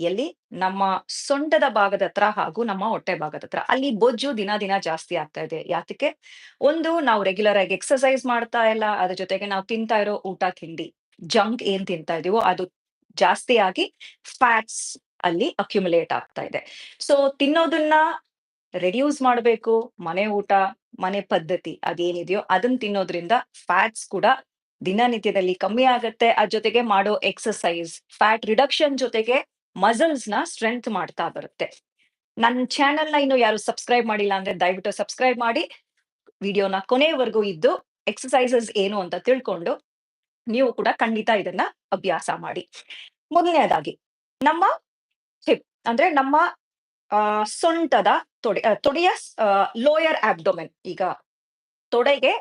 ಎಲ್ಲಿ ನಮ್ಮ ಸೊಂಟದ ಭಾಗದ ಹತ್ರ ಹಾಗೂ ನಮ್ಮ ಹೊಟ್ಟೆ ಭಾಗದ ಹತ್ರ. ಅಲ್ಲಿ ಬೊಜ್ಜು ದಿನ ದಿನ ಜಾಸ್ತಿ ಆಗ್ತಾ ಇದೆ. ಯಾತಕ್ಕೆ? ಒಂದು, ನಾವು ರೆಗ್ಯುಲರ್ ಆಗಿ ಎಕ್ಸಸೈಸ್ ಮಾಡ್ತಾ ಇಲ್ಲ. ಅದ್ರ ಜೊತೆಗೆ ನಾವು ತಿಂತಾ ಇರೋ ಊಟ, ತಿಂಡಿ ಜಂಕ್ ಏನ್ ತಿಂತಾ ಇದೀವೋ ಅದು ಜಾಸ್ತಿ ಆಗಿ ಫ್ಯಾಟ್ಸ್ ಅಲ್ಲಿ ಅಕ್ಯುಮುಲೇಟ್ ಆಗ್ತಾ ಇದೆ. ಸೊ ತಿನ್ನೋದನ್ನ ರೆಡ್ಯೂಸ್ ಮಾಡಬೇಕು. ಮನೆ ಊಟ, ಮನೆ ಪದ್ಧತಿ ಅದೇನಿದೆಯೋ ಅದನ್ನ ತಿನ್ನೋದ್ರಿಂದ ಫ್ಯಾಟ್ಸ್ ಕೂಡ ದಿನನಿತ್ಯದಲ್ಲಿ ಕಮ್ಮಿ ಆಗತ್ತೆ. ಅದ್ರ ಜೊತೆಗೆ ಮಾಡೋ ಎಕ್ಸಸೈಸ್ ಫ್ಯಾಟ್ ರಿಡಕ್ಷನ್ ಜೊತೆಗೆ ಮಸಲ್ಸ್ನ ಸ್ಟ್ರೆಂತ್ ಮಾಡ್ತಾ ಬರುತ್ತೆ. ನನ್ನ ಚಾನೆಲ್ನ ಇನ್ನು ಯಾರು ಸಬ್ಸ್ಕ್ರೈಬ್ ಮಾಡಿಲ್ಲ ಅಂದ್ರೆ ದಯವಿಟ್ಟು ಸಬ್ಸ್ಕ್ರೈಬ್ ಮಾಡಿ. ವಿಡಿಯೋನ ಕೊನೆವರೆಗೂ ಇದ್ದು ಎಕ್ಸಸೈಸಸ್ ಏನು ಅಂತ ತಿಳ್ಕೊಂಡು ನೀವು ಕೂಡ ಖಂಡಿತ ಇದನ್ನ ಅಭ್ಯಾಸ ಮಾಡಿ. ಮೊದಲನೇದಾಗಿ, ನಮ್ಮ ಹಿಪ್ ಅಂದ್ರೆ ನಮ್ಮ ಸೊಂಟದ ತೊಡೆ ತೊಡೆಯ ಲೋಯರ್ ಆಬ್ಡೊಮೆನ್ ಈಗ ತೊಡೆಗೆ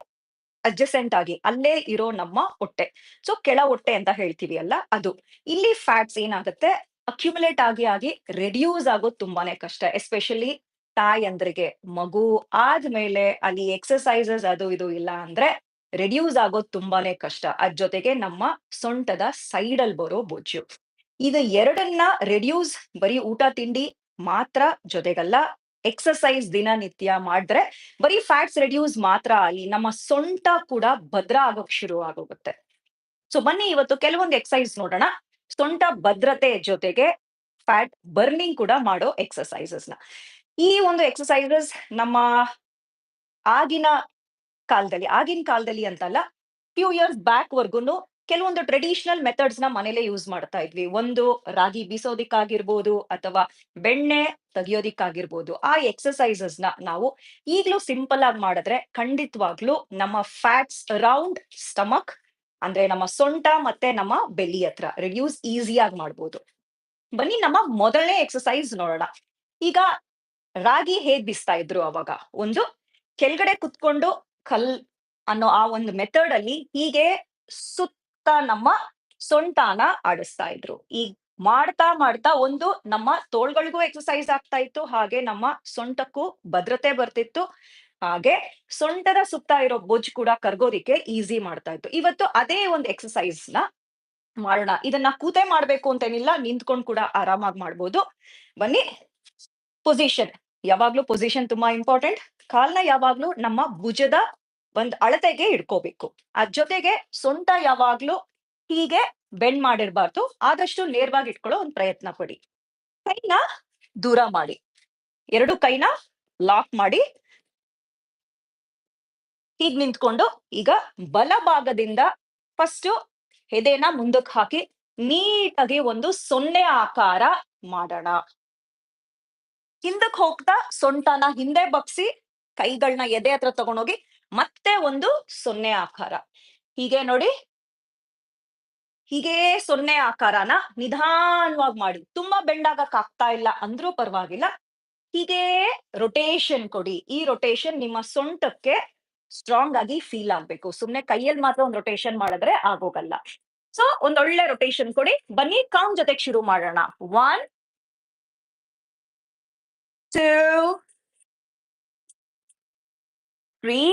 ಅಡ್ಜಸೆಂಟ್ ಆಗಿ ಅಲ್ಲೇ ಇರೋ ನಮ್ಮ ಹೊಟ್ಟೆ. ಸೊ ಕೆಳ ಹೊಟ್ಟೆ ಅಂತ ಹೇಳ್ತೀವಿ ಅಲ್ಲ ಅದು. ಇಲ್ಲಿ ಫ್ಯಾಟ್ಸ್ ಏನಾಗುತ್ತೆ? ಅಕ್ಯುಮುಲೇಟ್ ಆಗಿ ಆಗಿ ರೆಡ್ಯೂಸ್ ಆಗೋದು ತುಂಬಾನೇ ಕಷ್ಟ. ಎಸ್ಪೆಷಲಿ ತಾಯಂದ್ರಿಗೆ ಮಗು ಆದ್ಮೇಲೆ ಅಲ್ಲಿ ಎಕ್ಸಸೈಸಸ್ ಅದು ಇದು ಇಲ್ಲ ಅಂದ್ರೆ ರೆಡ್ಯೂಸ್ ಆಗೋದು ತುಂಬಾನೇ ಕಷ್ಟ. ಅದ್ ಜೊತೆಗೆ ನಮ್ಮ ಸೊಂಟದ ಸೈಡ್ ಅಲ್ಲಿ ಬರೋ ಬೊಜ್ಜು. ಇದು ಎರಡನ್ನ ರೆಡ್ಯೂಸ್ ಬರೀ ಊಟ, ತಿಂಡಿ ಮಾತ್ರ ಜೊತೆಗಲ್ಲ ಎಕ್ಸಸೈಸ್ ದಿನನಿತ್ಯ ಮಾಡಿದ್ರೆ ಬರೀ ಫ್ಯಾಟ್ಸ್ ರೆಡ್ಯೂಸ್ ಮಾತ್ರ ಅಲ್ಲಿ ನಮ್ಮ ಸೊಂಟ ಕೂಡ ಭದ್ರ ಆಗೋಕ್ ಶುರು ಆಗೋಗುತ್ತೆ. ಸೊ ಬನ್ನಿ ಇವತ್ತು ಕೆಲವೊಂದು ಎಕ್ಸಸೈಸ್ ನೋಡೋಣ. ಸೊಂಟ ಭದ್ರತೆ ಜೊತೆಗೆ ಫ್ಯಾಟ್ ಬರ್ನಿಂಗ್ ಕೂಡ ಮಾಡೋ ಎಕ್ಸರ್ಸೈಸಸ್ನ. ಈ ಒಂದು ಎಕ್ಸಸೈಸಸ್ ನಮ್ಮ ಆಗಿನ ಕಾಲದಲ್ಲಿ ಆಗಿನ ಕಾಲದಲ್ಲಿ ಅಂತಲ್ಲ ಫ್ಯೂ ಇಯರ್ಸ್ ಬ್ಯಾಕ್ ವರ್ಗುನು ಕೆಲವೊಂದು ಟ್ರೆಡಿಷನಲ್ ಮೆಥಡ್ಸ್ನ ಮನೇಲೆ ಯೂಸ್ ಮಾಡ್ತಾ ಇದ್ವಿ. ಒಂದು ರಾಗಿ ಬೀಸೋದಿಕ್ಕಾಗಿರ್ಬೋದು ಅಥವಾ ಬೆಣ್ಣೆ ತೆಗಿಯೋದಿಕ್ಕಾಗಿರ್ಬೋದು. ಆ ಎಕ್ಸಸೈಸಸ್ನ ನಾವು ಈಗ್ಲೂ ಸಿಂಪಲ್ ಆಗಿ ಮಾಡಿದ್ರೆ ಖಂಡಿತವಾಗ್ಲೂ ನಮ್ಮ ಫ್ಯಾಟ್ಸ್ ಅರೌಂಡ್ ಸ್ಟಮಕ್ ಅಂದ್ರೆ ನಮ್ಮ ಸೊಂಟ ಮತ್ತೆ ನಮ್ಮ ಬೆಲ್ಲಿ ಹತ್ರ ರಿಡ್ಯೂಸ್ ಈಸಿಯಾಗಿ ಮಾಡ್ಬೋದು. ಬನ್ನಿ ನಮ್ಮ ಮೊದಲನೇ ಎಕ್ಸಸೈಸ್ ನೋಡೋಣ. ಈಗ ರಾಗಿ ಹೇಗ್ ಬಿಸ್ತಾ ಇದ್ರು ಅವಾಗ? ಒಂದು ಕೆಳಗಡೆ ಕುತ್ಕೊಂಡು ಕಲ್ ಅನ್ನೋ ಆ ಒಂದು ಮೆಥಡ್ ಅಲ್ಲಿ ಹೀಗೆ ಸುತ್ತ ನಮ್ಮ ಸೊಂಟಾನ ಆಡಿಸ್ತಾ ಇದ್ರು. ಈಗ ಮಾಡ್ತಾ ಮಾಡ್ತಾ ಒಂದು ನಮ್ಮ ತೋಳ್ಗಳಿಗೂ ಎಕ್ಸಸೈಸ್ ಆಗ್ತಾ ಇತ್ತು, ಹಾಗೆ ನಮ್ಮ ಸೊಂಟಕ್ಕೂ ಭದ್ರತೆ ಬರ್ತಿತ್ತು. ಹಾಗೆ ಸೊಂಟದ ಸುತ್ತ ಇರೋ ಬೊಜ್ ಕೂಡ ಕರ್ಗೋದಿಕ್ಕೆ ಈಸಿ ಮಾಡ್ತಾ ಇತ್ತು. ಇವತ್ತು ಅದೇ ಒಂದು ಎಕ್ಸಸೈಸ್ನ ಮಾಡೋಣ. ಇದನ್ನ ಕೂತೆ ಮಾಡ್ಬೇಕು ಅಂತೇನಿಲ್ಲ, ನಿಂತ್ಕೊಂಡು ಕೂಡ ಆರಾಮಾಗಿ ಮಾಡ್ಬೋದು. ಬನ್ನಿ. ಪೊಸಿಷನ್ ಯಾವಾಗ್ಲೂ ಪೊಸಿಷನ್ ತುಂಬಾ ಇಂಪಾರ್ಟೆಂಟ್ ಕಾಲ್ನ ಯಾವಾಗ್ಲೂ ನಮ್ಮ ಭುಜದ ಒಂದ್ ಅಳತೆಗೆ ಇಡ್ಕೋಬೇಕು. ಅದ್ ಜೊತೆಗೆ ಸೊಂಟ ಯಾವಾಗ್ಲೂ ಹೀಗೆ ಬೆಂಡ್ ಮಾಡಿರ್ಬಾರ್ದು. ಆದಷ್ಟು ನೇರವಾಗಿ ಇಟ್ಕೊಳ್ಳೋ ಒಂದ್ ಪ್ರಯತ್ನ ಪಡಿ. ಕೈನ ದೂರ ಮಾಡಿ. ಎರಡು ಕೈನ ಲಾಕ್ ಮಾಡಿ. ಹೀಗ್ ನಿಂತ್ಕೊಂಡು ಈಗ ಬಲಭಾಗದಿಂದ ಫಸ್ಟ್ ಎದೆನ ಮುಂದಕ್ಕೆ ಹಾಕಿ ನೀಟಾಗಿ ಒಂದು ಸೊನ್ನೆ ಆಕಾರ ಮಾಡೋಣ. ಹಿಂದಕ್ ಹೋಗ್ತಾ ಸೊಂಟನ ಹಿಂದೆ ಬಗ್ಸಿ ಕೈಗಳನ್ನ ಎದೆ ಹತ್ರ ತಗೊಂಡೋಗಿ ಮತ್ತೆ ಒಂದು ಸೊನ್ನೆ ಆಕಾರ. ಹೀಗೆ ನೋಡಿ. ಹೀಗೆ ಸೊನ್ನೆ ಆಕಾರನ ನಿಧಾನವಾಗಿ ಮಾಡಿ. ತುಂಬಾ ಬೆಂಡಾಗಕ್ ಆಗ್ತಾ ಇಲ್ಲ ಅಂದ್ರೂ ಪರವಾಗಿಲ್ಲ. ಹೀಗೆ ರೊಟೇಷನ್ ಕೊಡಿ. ಈ ರೊಟೇಷನ್ ನಿಮ್ಮ ಸೊಂಟಕ್ಕೆ ಸ್ಟ್ರಾಂಗ್ ಆಗಿ ಫೀಲ್ ಆಗ್ಬೇಕು. ಸುಮ್ನೆ ಕೈಯಲ್ಲಿ ಮಾತ್ರ ಒಂದು ರೊಟೇಷನ್ ಮಾಡಿದ್ರೆ ಆಗೋಗಲ್ಲ. ಸೊ ಒಂದೊಳ್ಳೆ ರೊಟೇಷನ್ ಕೊಡಿ. ಬನ್ನಿ ಕಾಮ್ ಜೊತೆಗೆ ಶುರು ಮಾಡೋಣ. One two, three,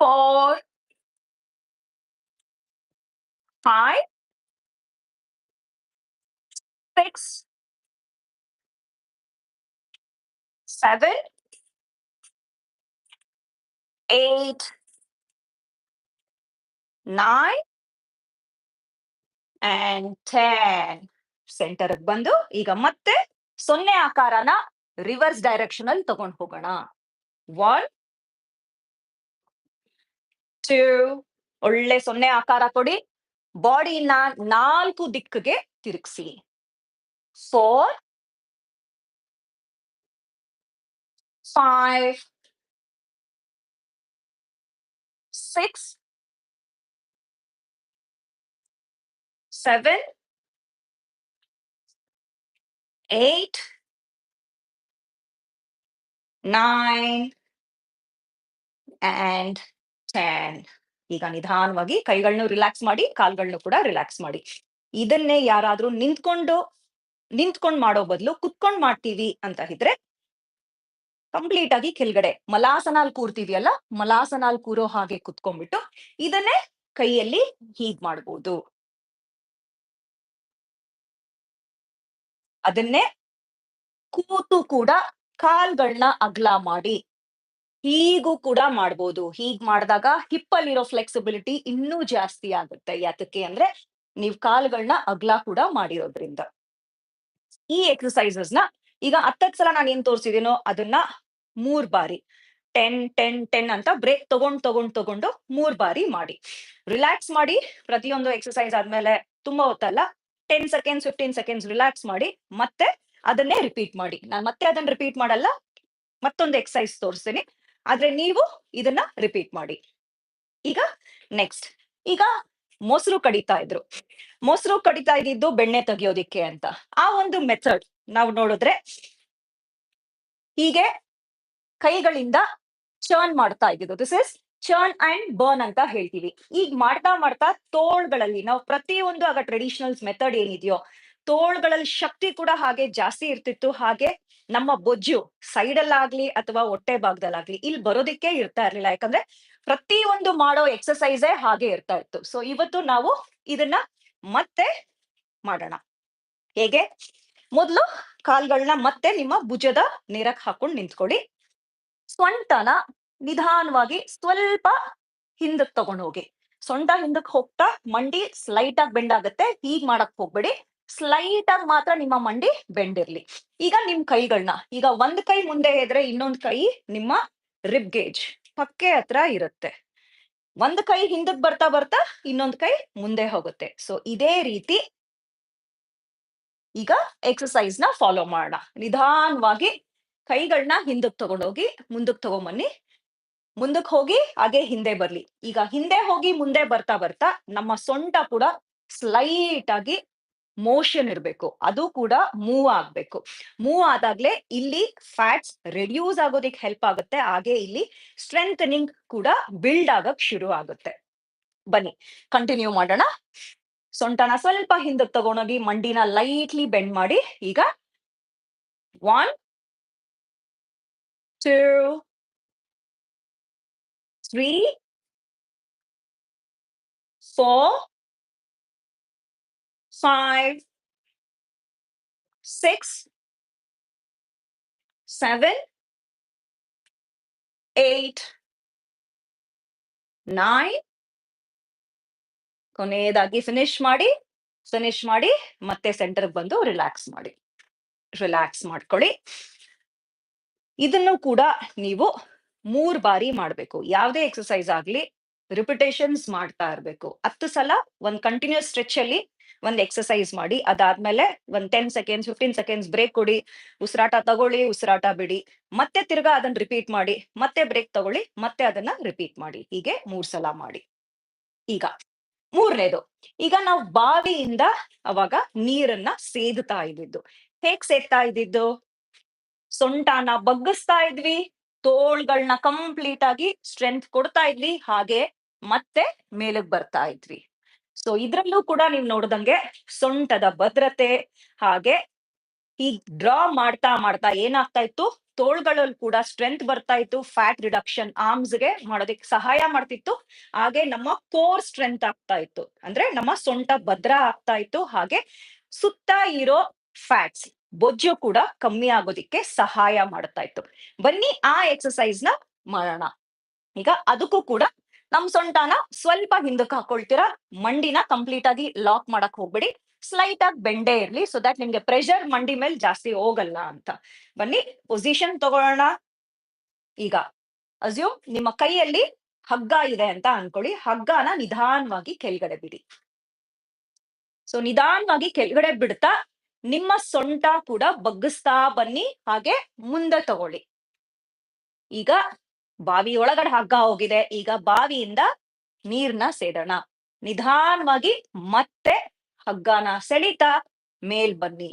four, five, six, seven, eight, nine, and ten. Centre ಬಂದು ಈಗ ಮತ್ತೆ ಸೊನ್ನೆ ಆಕಾರನ ರಿವರ್ಸ್ ಡೈರೆಕ್ಷನ್ ಅಲ್ಲಿ ತಗೊಂಡು ಹೋಗೋಣ. ಒನ್ ಟೂ ಒಳ್ಳೆ ಸೊನ್ನೆ ಆಕಾರ ಕೊಡಿ. ಬಾಡಿನ ನಾಲ್ಕು ದಿಕ್ಕಿಗೆ ತಿರುಗಿಸಿ. Four five six seven eight, nine, and ten. ಈಗ ನಿಧಾನವಾಗಿ ಕೈಗಳನ್ನು ರಿಲ್ಯಾಕ್ಸ್ ಮಾಡಿ ಕಾಲ್ಗಳನ್ನು ಕೂಡ ರಿಲ್ಯಾಕ್ಸ್ ಮಾಡಿ. ಇದನ್ನೇ ಯಾರಾದ್ರೂ ನಿಂತ್ಕೊಂಡು ನಿಂತ್ಕೊಂಡು ಮಾಡೋ ಬದಲು ಕುತ್ಕೊಂಡು ಮಾಡ್ತೀವಿ ಅಂತ ಇದ್ರೆ ಕಂಪ್ಲೀಟ್ ಆಗಿ ಕೆಳಗಡೆ. ಮಲಾಸನಾಲ್ ಕೂರ್ತಿದ್ಯಲ್ಲ, ಮಲಾಸನಾಲ್ ಕೂರೋ ಹಾಗೆ ಕುತ್ಕೊಂಡ್ಬಿಟ್ಟು ಇದನ್ನೇ ಕೈಯಲ್ಲಿ ಹೀಗ್ ಮಾಡ್ಬೋದು. ಅದನ್ನೇ ಕೂತು ಕೂಡ ಕಾಲ್ಗಳನ್ನ ಅಗ್ಲ ಮಾಡಿ ಹೀಗೂ ಕೂಡ ಮಾಡ್ಬೋದು. ಹೀಗ್ ಮಾಡಿದಾಗ ಹಿಪ್ ಅಲ್ಲಿರೋ ಫ್ಲೆಕ್ಸಿಬಿಲಿಟಿ ಇನ್ನೂ ಜಾಸ್ತಿ ಆಗುತ್ತೆ. ಯಾತಕ್ಕೆ ಅಂದ್ರೆ ನೀವ್ ಕಾಲ್ಗಳನ್ನ ಅಗ್ಲ ಕೂಡ ಮಾಡಿರೋದ್ರಿಂದ. ಈ ಎಕ್ಸಸೈಸಸ್ನ ಈಗ ಹತ್ತತ್ ಸಲ ನಾನು ಏನ್ ತೋರಿಸಿದೀನೋ ಅದನ್ನ ಮೂರ್ ಬಾರಿ. ಟೆನ್ ಟೆನ್ ಟೆನ್ ಅಂತ ಬ್ರೇಕ್ ತಗೊಂಡ್ ತಗೊಂಡ್, ತಗೊಂಡು ಮೂರ್ ಬಾರಿ ಮಾಡಿ. ರಿಲ್ಯಾಕ್ಸ್ ಮಾಡಿ, ಪ್ರತಿಯೊಂದು ಎಕ್ಸಸೈಸ್ ಆದ್ಮೇಲೆ ತುಂಬಾ ಹೊತ್ತಲ್ಲ ten seconds fifteen seconds relax ಮಾಡಿ, ಮತ್ತೆ ಅದನ್ನೇ ರಿಪೀಟ್ ಮಾಡಿ. ನಾನು ಮತ್ತೆ ಅದನ್ನ ರಿಪೀಟ್ ಮಾಡಲ್ಲ, ಮತ್ತೊಂದು ಎಕ್ಸಸೈಸ್ ತೋರಿಸ್ತೀನಿ. ಆದ್ರೆ ನೀವು ಇದನ್ನ ರಿಪೀಟ್ ಮಾಡಿ. ಈಗ ನೆಕ್ಸ್ಟ್ ಈಗ ಮೊಸರು ಕಡಿತಾ ಇದ್ರು. ಮೊಸರು ಕಡಿತಾ ಇದ್ದಿದ್ದು ಬೆಣ್ಣೆ ತೆಗಿಯೋದಿಕ್ಕೆ ಅಂತ. ಆ ಒಂದು ಮೆಥಡ್ ನಾವು ನೋಡಿದ್ರೆ ಹೀಗೆ ಕೈಗಳಿಂದ ಚರ್ನ್ ಮಾಡ್ತಾ ಇದ್ದಿದ್ದು. This is churn and burn ಅಂತ ಹೇಳ್ತೀವಿ. ಈಗ ಮಾಡ್ತಾ ಮಾಡ್ತಾ ತೋಳ್ಗಳಲ್ಲಿ ನಾವು ಪ್ರತಿಯೊಂದು ಆಗ ಟ್ರೆಡಿಷನಲ್ಸ್ ಮೆಥಡ್ ಏನಿದೆಯೋ, ತೋಳ್ಗಳಲ್ಲಿ ಶಕ್ತಿ ಕೂಡ ಹಾಗೆ ಜಾಸ್ತಿ ಇರ್ತಿತ್ತು. ಹಾಗೆ ನಮ್ಮ ಬೊಜ್ಜು ಸೈಡ್ ಅಲ್ಲಾಗ್ಲಿ ಅಥವಾ ಹೊಟ್ಟೆ ಭಾಗದಲ್ಲಾಗ್ಲಿ ಇಲ್ಲಿ ಬರೋದಿಕ್ಕೆ ಇರ್ತಾ ಇರ್ಲಿಲ್ಲ. ಯಾಕಂದ್ರೆ ಪ್ರತಿಯೊಂದು ಮಾಡೋ ಎಕ್ಸಸೈಸೇ ಹಾಗೆ ಇರ್ತಾ ಇತ್ತು. ಸೊ ಇವತ್ತು ನಾವು ಇದನ್ನ ಮತ್ತೆ ಮಾಡೋಣ. ಹೇಗೆ? ಮೊದಲು ಕಾಲ್ಗಳನ್ನ ಮತ್ತೆ ನಿಮ್ಮ ಭುಜದ ನೇರಕ್ ಹಾಕೊಂಡು ನಿಂತ್ಕೊಳ್ಳಿ. ಸೊಂಟನ ನಿಧಾನವಾಗಿ ಸ್ವಲ್ಪ ಹಿಂದಕ್ ತಗೊಂಡು ಹೋಗಿ. ಸೊಂಟ ಹಿಂದಕ್ ಹೋಗ್ತಾ ಮಂಡಿ ಸ್ಲೈಟ್ ಆಗಿ ಬೆಂಡ್ ಆಗುತ್ತೆ. ಹೀಗ್ ಮಾಡಕ್ ಹೋಗ್ಬೇಡಿ. ಸ್ಲೈಟ್ ಆಗಿ ಮಾತ್ರ ನಿಮ್ಮ ಮಂಡಿ ಬೆಂಡಿರ್ಲಿ ಈಗ ನಿಮ್ ಕೈಗಳನ್ನ ಈಗ ಒಂದ್ ಕೈ ಮುಂದೆ ಇದ್ರೆ ಇನ್ನೊಂದ್ ಕೈ ನಿಮ್ಮ ರಿಬ್ ಗೇಜ್ ಪಕ್ಕೆ ಹತ್ರ ಇರುತ್ತೆ. ಒಂದ್ ಕೈ ಹಿಂದಕ್ ಬರ್ತಾ ಬರ್ತಾ ಇನ್ನೊಂದ್ ಕೈ ಮುಂದೆ ಹೋಗುತ್ತೆ. ಸೊ ಇದೇ ರೀತಿ ಈಗ ಎಕ್ಸಸೈಸ್ನ ಫಾಲೋ ಮಾಡೋಣ. ನಿಧಾನವಾಗಿ ಕೈಗಳನ್ನ ಹಿಂದಕ್ ತಗೊಂಡೋಗಿ ಮುಂದಕ್ ತಗೊಂಬನ್ನಿ. ಮುಂದಕ್ ಹೋಗಿ ಹಾಗೆ ಹಿಂದೆ ಬರ್ಲಿ. ಈಗ ಹಿಂದೆ ಹೋಗಿ ಮುಂದೆ ಬರ್ತಾ ಬರ್ತಾ ನಮ್ಮ ಸೊಂಟ ಕೂಡ ಸ್ಲೈಟ್ ಆಗಿ ಮೋಷನ್ ಇರ್ಬೇಕು. ಅದು ಕೂಡ ಮೂವ್ ಆಗ್ಬೇಕು. ಮೂವ್ ಆದಾಗ್ಲೇ ಇಲ್ಲಿ ಫ್ಯಾಟ್ಸ್ ರೆಡ್ಯೂಸ್ ಆಗೋದಿಕ್ ಹೆಲ್ಪ್ ಆಗುತ್ತೆ. ಹಾಗೆ ಇಲ್ಲಿ ಸ್ಟ್ರೆಂಥನಿಂಗ್ ಕೂಡ ಬಿಲ್ಡ್ ಆಗಕ್ ಶುರು ಆಗುತ್ತೆ. ಬನ್ನಿ ಕಂಟಿನ್ಯೂ ಮಾಡೋಣ. ಸೊಂಟನ ಸ್ವಲ್ಪ ಹಿಂದಕ್ಕೆ ತಗೊಂಡೋಗಿ ಮಂಡಿನ ಲೈಟ್ಲಿ ಬೆಂಡ್ ಮಾಡಿ ಈಗ one two three four five six seven eight nine ಕೊನೆಯದಾಗಿ ಫಿನಿಶ್ ಮಾಡಿ ಫಿನಿಶ್ ಮಾಡಿ, ಮತ್ತೆ ಸೆಂಟರ್ ಬಂದು ರಿಲ್ಯಾಕ್ಸ್ ಮಾಡಿ. ರಿಲ್ಯಾಕ್ಸ್ ಮಾಡ್ಕೊಳ್ಳಿ. ಇದನ್ನು ಕೂಡ ನೀವು ಮೂರ್ ಬಾರಿ ಮಾಡ್ಬೇಕು. ಯಾವುದೇ ಎಕ್ಸಸೈಸ್ ಆಗ್ಲಿ ರಿಪಿಟೇಷನ್ಸ್ ಮಾಡ್ತಾ ಇರ್ಬೇಕು. ಹತ್ತು ಸಲ ಒಂದ್ ಕಂಟಿನ್ಯೂಸ್ ಸ್ಟ್ರೆಚ್ ಅಲ್ಲಿ ಒಂದ್ ಎಕ್ಸಸೈಸ್ ಮಾಡಿ, ಅದಾದ್ಮೇಲೆ ಒಂದ್ ten seconds fifteen seconds break ಕೊಡಿ. ಉಸಿರಾಟ ತಗೊಳ್ಳಿ, ಉಸಿರಾಟ ಬಿಡಿ. ಮತ್ತೆ ತಿರ್ಗಾ ಅದನ್ನ ರಿಪೀಟ್ ಮಾಡಿ, ಮತ್ತೆ ಬ್ರೇಕ್ ತಗೊಳ್ಳಿ, ಮತ್ತೆ ಅದನ್ನ ರಿಪೀಟ್ ಮಾಡಿ. ಹೀಗೆ ಮೂರ್ ಸಲ ಮಾಡಿ. ಈಗ ಮೂರನೇದು, ಈಗ ನಾವು ಬಾವಿಯಿಂದ ಅವಾಗ ನೀರನ್ನ ಸೇದುತ್ತಾ ಇದ್ದಿದ್ದು. ಹೇಗ್ ಸೇದ್ತಾ ಇದ್ದಿದ್ದು? ಸೊಂಟಾನ ಬಗ್ಗಿಸ್ತಾ ಇದ್ವಿ ತೋಳ್ಗಳನ್ನ ಕಂಪ್ಲೀಟ್ ಆಗಿ ಸ್ಟ್ರೆಂತ್ ಕೊಡ್ತಾ ಇದ್ವಿ, ಹಾಗೆ ಮತ್ತೆ ಮೇಲಕ್ ಬರ್ತಾ ಇದ್ವಿ. ಸೊ ಇದ್ರಲ್ಲೂ ಕೂಡ ನೀವು ನೋಡ್ದಂಗೆ ಸೊಂಟದ ಭದ್ರತೆ, ಹಾಗೆ ಈ ಡ್ರಾ ಮಾಡ್ತಾ ಮಾಡ್ತಾ ಏನಾಗ್ತಾ ಇತ್ತು? ತೋಳ್ಗಳಲ್ಲಿ ಕೂಡ ಸ್ಟ್ರೆಂತ್ ಬರ್ತಾ ಇತ್ತು ಫ್ಯಾಟ್ ರಿಡಕ್ಷನ್ ಆರ್ಮ್ಸ್ಗೆ ಮಾಡೋದಕ್ಕೆ ಸಹಾಯ ಮಾಡ್ತಿತ್ತು. ಹಾಗೆ ನಮ್ಮ ಕೋರ್ ಸ್ಟ್ರೆಂತ್ ಆಗ್ತಾ ಇತ್ತು. ಅಂದ್ರೆ ನಮ್ಮ ಸೊಂಟ ಭದ್ರ ಆಗ್ತಾ ಇತ್ತು. ಹಾಗೆ ಸುತ್ತ ಇರೋ ಫ್ಯಾಟ್ಸ್ ಬೊಜ್ಜು ಕೂಡ ಕಮ್ಮಿ ಆಗೋದಿಕ್ಕೆ ಸಹಾಯ ಮಾಡ್ತಾ ಇತ್ತು. ಬನ್ನಿ ಆ ಎಕ್ಸಸೈಸ್ನ ಮಾಡೋಣ. ಈಗ ಅದಕ್ಕೂ ಕೂಡ ನಮ್ ಸೊಂಟನ ಸ್ವಲ್ಪ ಹಿಂದಕ್ಕೆ ಹಾಕೊಳ್ತೀರಾ? ಮಂಡಿನ ಕಂಪ್ಲೀಟ್ ಆಗಿ ಲಾಕ್ ಮಾಡಕ್ ಹೋಗ್ಬೇಡಿ. ಸ್ಲೈಟ್ ಆಗಿ ಬೆಂಡೆ ಇರ್ಲಿ ಸೊ ದಟ್ ನಿಮ್ಗೆ ಪ್ರೆಷರ್ ಮಂಡಿ ಮೇಲೆ ಜಾಸ್ತಿ ಹೋಗಲ್ಲ ಅಂತ. ಬನ್ನಿ ಪೊಸಿಷನ್ ತಗೊಳ್ಳೋಣ. ಈಗ ಅಸ್ಯೂಮ್ ನಿಮ್ಮ ಕೈಯಲ್ಲಿ ಹಗ್ಗ ಇದೆ ಅಂತ ಅನ್ಕೊಳ್ಳಿ. ಹಗ್ಗನ ನಿಧಾನವಾಗಿ ಕೆಳಗಡೆ ಬಿಡಿ. ಸೊ ನಿಧಾನವಾಗಿ ಕೆಳಗಡೆ ಬಿಡ್ತಾ, ನಿಮ್ಮ ಸೊಂಟ ಕೂಡ ಬಗ್ಗಿಸ್ತಾ ಬನ್ನಿ, ಹಾಗೆ ಮುಂದೆ ತಗೊಳ್ಳಿ. ಈಗ ಬಾವಿ ಒಳಗಡೆ ಹಗ್ಗ ಹೋಗಿದೆ. ಈಗ ಬಾವಿಯಿಂದ ನೀರ್ನ ಸೇದೋಣ. ನಿಧಾನವಾಗಿ ಮತ್ತೆ ಹಗ್ಗನ ಸೆಳಿತಾ ಮೇಲ್ ಬನ್ನಿ.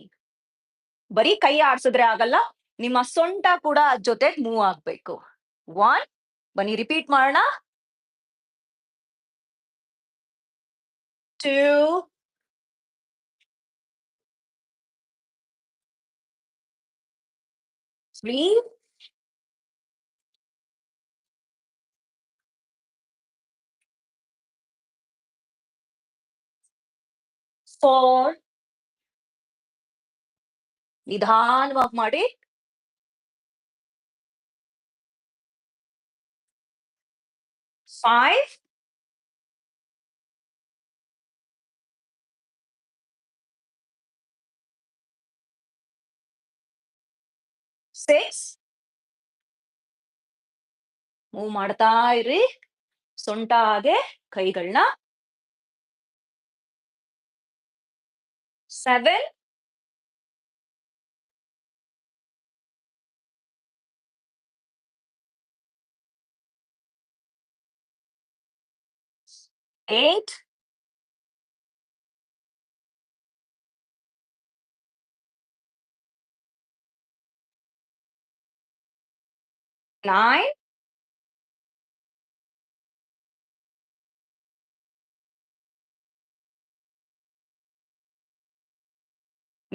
ಬರೀ ಕೈ ಆಡ್ಸಿದ್ರೆ ಆಗಲ್ಲ, ನಿಮ್ಮ ಸೊಂಟ ಕೂಡ ಜೊತೆ ಮೂವ್ ಆಗ್ಬೇಕು. ಒನ್, ಬನ್ನಿ ರಿಪೀಟ್ ಮಾಡೋಣ. ಟೂ, ತ್ರೀ four, ನಿಧಾನವಾಗಿ ಮಾಡಿ. ಫೈವ್ ಸಿಕ್ಸ್ ಮೂವ್ ಮಾಡ್ತಾ ಇರಿ. ಸೊಂಟ ಹಾಗೆ ಕೈಗಳನ್ನ seven. Eight. Nine.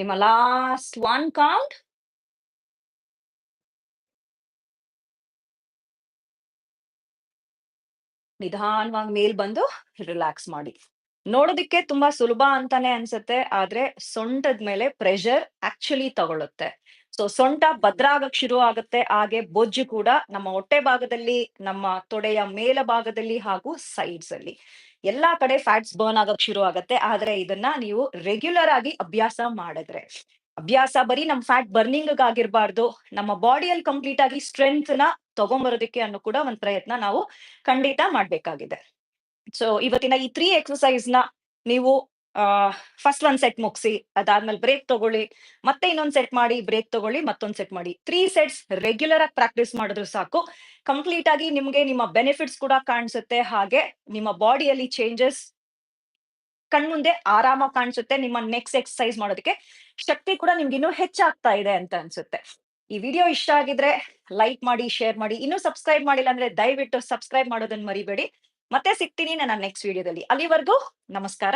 ನಿಮ್ಮ ಲಾಸ್ಟ್ ಒನ್ ಕೌಂಟ್ ನಿಧಾನವಾಗಿ ಮೇಲ್ ಬಂದು ರಿಲ್ಯಾಕ್ಸ್ ಮಾಡಿ. ನೋಡೋದಿಕ್ಕೆ ತುಂಬಾ ಸುಲಭ ಅಂತಾನೆ ಅನ್ಸುತ್ತೆ, ಆದ್ರೆ ಸೊಂಟದ ಮೇಲೆ ಪ್ರೆಷರ್ ಆಕ್ಚುಲಿ ತಗೊಳುತ್ತೆ. ಸೊ ಸೊಂಟ ಭದ್ರ ಆಗಕ್ ಶುರು ಆಗುತ್ತೆ, ಹಾಗೆ ಬೊಜ್ಜು ಕೂಡ ನಮ್ಮ ಹೊಟ್ಟೆ ಭಾಗದಲ್ಲಿ, ನಮ್ಮ ತೊಡೆಯ ಮೇಲ ಭಾಗದಲ್ಲಿ ಹಾಗೂ ಸೈಡ್ಸ್ ಅಲ್ಲಿ. ಎಲ್ಲಾ ಕಡೆ ಫ್ಯಾಟ್ಸ್ ಬರ್ನ್ ಆಗಕ್ ಶುರು ಆಗತ್ತೆ. ಆದ್ರೆ ಇದನ್ನ ನೀವು ರೆಗ್ಯುಲರ್ ಆಗಿ ಅಭ್ಯಾಸ ಮಾಡಿದ್ರೆ, ಅಭ್ಯಾಸ ಬರೀ ನಮ್ ಫ್ಯಾಟ್ ಬರ್ನಿಂಗ್ ಆಗಿರ್ಬಾರ್ದು ನಮ್ಮ ಬಾಡಿಯಲ್ಲಿ ಕಂಪ್ಲೀಟ್ ಆಗಿ ಸ್ಟ್ರೆಂತ್ನ ತಗೊಂಬರೋದಕ್ಕೆ ಅನ್ನೋ ಕೂಡ ಒಂದ್ ಪ್ರಯತ್ನ ನಾವು ಖಂಡಿತ ಮಾಡ್ಬೇಕಾಗಿದೆ. ಸೊ ಇವತ್ತಿನ ಈ ತ್ರೀ ಎಕ್ಸಸೈಸ್ನ ನೀವು ಫಸ್ಟ್ ಒಂದ್ ಸೆಟ್ ಮುಗಿಸಿ, ಅದಾದ್ಮೇಲೆ ಬ್ರೇಕ್ ತಗೊಳ್ಳಿ, ಮತ್ತೆ ಇನ್ನೊಂದ್ ಸೆಟ್ ಮಾಡಿ ಬ್ರೇಕ್ ತಗೊಳ್ಳಿ, ಮತ್ತೊಂದ್ ಸೆಟ್ ಮಾಡಿ. ತ್ರೀ ಸೆಟ್ಸ್ ರೆಗ್ಯುಲರ್ ಆಗಿ ಪ್ರಾಕ್ಟೀಸ್ ಮಾಡಿದ್ರು ಸಾಕು. ಕಂಪ್ಲೀಟ್ ಆಗಿ ನಿಮ್ಗೆ ನಿಮ್ಮ ಬೆನಿಫಿಟ್ಸ್ ಕೂಡ ಕಾಣಿಸುತ್ತೆ. ಹಾಗೆ ನಿಮ್ಮ ಬಾಡಿಯಲ್ಲಿ ಚೇಂಜಸ್ ಕಣ್ಮುಂದೆ ಆರಾಮಾಗಿ ಕಾಣಿಸುತ್ತೆ. ನಿಮ್ಮ ನೆಕ್ಸ್ಟ್ ಎಕ್ಸಸೈಸ್ ಮಾಡೋದಕ್ಕೆ ಶಕ್ತಿ ಕೂಡ ನಿಮ್ಗೆ ಇನ್ನೂ ಹೆಚ್ಚಾಗ್ತಾ ಇದೆ ಅಂತ ಅನ್ಸುತ್ತೆ. ಈ ವಿಡಿಯೋ ಇಷ್ಟ ಆಗಿದ್ರೆ ಲೈಕ್ ಮಾಡಿ ಶೇರ್ ಮಾಡಿ. ಇನ್ನೂ ಸಬ್ಸ್ಕ್ರೈಬ್ ಮಾಡಿಲ್ಲ ಅಂದ್ರೆ ದಯವಿಟ್ಟು ಸಬ್ಸ್ಕ್ರೈಬ್ ಮಾಡೋದನ್ನ ಮರಿಬೇಡಿ. ಮತ್ತೆ ಸಿಗ್ತೀನಿ ನನ್ನ ನೆಕ್ಸ್ಟ್ ವಿಡಿಯೋದಲ್ಲಿ ಅಲ್ಲಿವರೆಗೂ ನಮಸ್ಕಾರ.